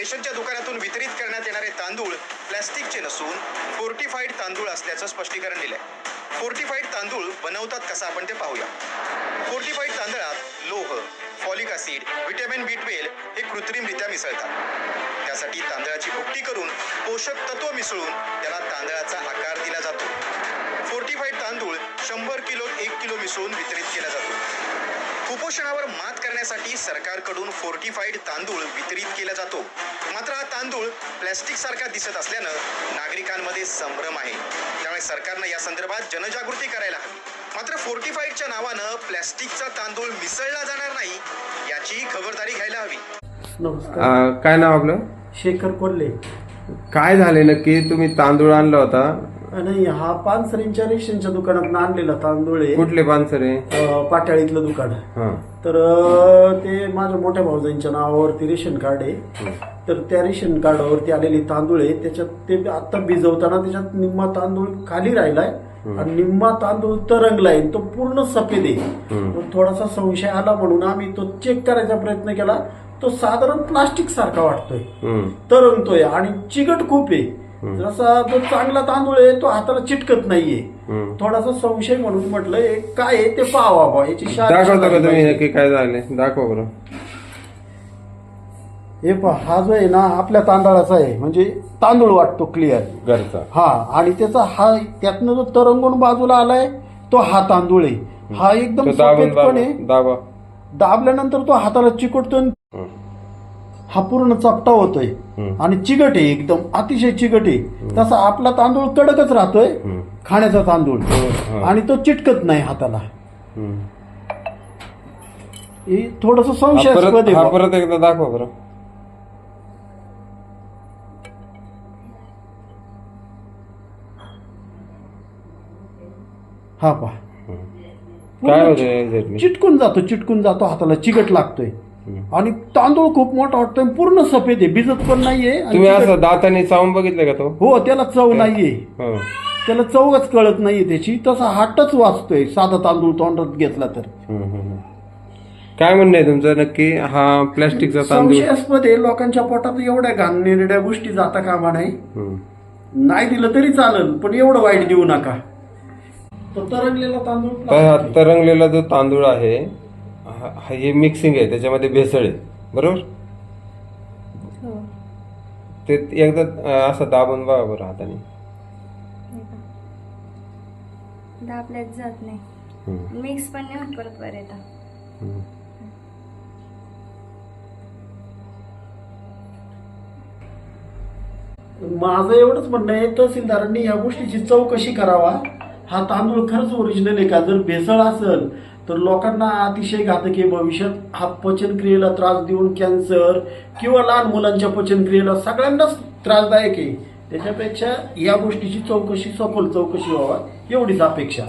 रेशनच्या दुकानातून वितरित करण्यात येणारे तांदूळ प्लॅस्टिकचे नसून फोर्टिफाईड तांदूळ असल्याचं स्पष्टीकरण दिलंय. फोर्टिफाईड तांदूळ बनवतात कसा आपण ते पाहूया. फोर्टिफाईड तांदळात लोह folic acid vitamin B twelve हे कृत्रिमरित्या मिसळतात. त्यासाठी तांदळाची भुकटी करून पोषक तत्व मिसळून त्याला तांदळाचा आकार दिला जातो. फोर्टिफाईड तांदूळ शंभर किलो एक किलो मिसळून वितरित केला जातो. कुपोषणावर मात करण्यासाठी सरकारकडून फोर्टिफाईड तांदूळ वितरित केला जातो. मात्र हा तांदूळ प्लॅस्टिक सारखा दिसत असल्यानं नागरिकांमध्ये संभ्रम आहे. त्यामुळे सरकारनं या संदर्भात जनजागृती करायला हवी. मात्र फोर्टिफाईडच्या नावानं प्लॅस्टिकचा तांदूळ मिसळला जाणार नाही याची खबरदारी घ्यायला हवी. नमस्कार. काय नाव आपलं? शेखर कोल्हे. काय झाले नक्की? तुम्ही तांदूळ आणला होता. आणि हा पानसरींच्या रेशनच्या दुकानात आणलेला तांदूळ आहे. कुठले पानसरे अं, पाट्याळीतलं दुकान. हा. तर अं, ते माझ्या मोठ्या भाऊजांच्या नावावरती रेशन कार्ड आहे. तर त्या रेशन कार्डावरती आलेले तांदूळ आहे. त्याच्यात ते आता भिजवताना त्याच्यात निम्मा तांदूळ खाली राहिलाय. आणि निम्मा तांदूळ तरंगलाय. तो पूर्ण सफेद आहे. मग थोडासा संशय आला म्हणून आम्ही तो चेक करायचा प्रयत्न केला. तो साधारण प्लास्टिक सारखा वाटतोय. हम्म. तरंगतोय. आणि चिकट खूप आहे. जसा जो चांगला तांदूळ आहे तो हाताला चिटकत नाहीये. थोडासा संशय म्हणून म्हटलं हे काय आहे ते पाहावा बा याची दाखवता का तुम्ही काय झाले दाखवा बरं. हे पहा हा जो आहे ना आपल्या तांदळाचा आहे म्हणजे तांदूळ वाटतो क्लिअर घरचा. हा आणि त्याचा हा त्यातनं जो तरंगून बाजूला आलाय तो हा तांदूळ आहे. हा एकदम तो दाबून दाबा. दाबा. दाबल्यानंतर तो हाताला चिकटतोय हम्म. हा पूर्ण चपटा होतोय. आणि चिकट आहे एकदम अतिशय चिकट आहे तसा आपला तांदूळ कडकच राहतोय. खाण्याचा तांदूळ हा. आणि तो चिटकत नाही हाताला. हे थोडस हा संशयास्पद परत आहे हा बा. परत एकदा दाखवा बरं हा पहा काय चिटकून जातो चिटकून जातो हाताला चिकट लागतोय आणि तांदूळ खूप मोठा वाटतोय पूर्ण सफेद आहे भिजत पण नाहीये. आणि तुम्ही असं दाताने चावून बघितलं का तो? हो त्याला चव नाहीये. हो. त्याला चवच कळत नाहीये त्याची. तसा हाटच वाचतोय साधा तांदूळ तोंडात घेतला तर. हम्म, हम्म, हम्म. काय म्हणणं आहे तुमचं नक्की? हा प्लॅस्टिकचा तांदूळ संशयास्पद आहे लोकांच्या पोटात एवढ्या घाण निरड्या गोष्टी जाता कामा नाही हम्म. नाही दिलं तरी चालेल पण एवढं वाईट देऊ नका. तो तरंगलेला तांदूळ तर हा तरंगलेला जो तांदूळ आहे हा- हा- हे मिक्सिंग आहे त्याच्यामध्ये भेसळ आहे. बरोबर? हो. ते एकदा अं, असं दाबून बघा बरं हाताने हे दाबल्यात जात नाही. हम्म, मिक्स पण नाही होत परत वर येतात हम्म. माझं एवढंच म्हणणं आहे तहसीलदारांनी या गोष्टीची चौकशी करावा. हा तांदूळ खरंच ओरिजिनल आहे का? जर भेसळ असेल तर लोकांना अतिशय घातक आहे भविष्यात. हा पचनक्रियेला त्रास देऊन कॅन्सर किंवा लहान मुलांच्या पचनक्रियेला सगळ्यांनाच त्रासदायक आहे. त्याच्यापेक्षा या गोष्टीची चौकशी सखोल चौकशी व्हावा एवढीच अपेक्षा.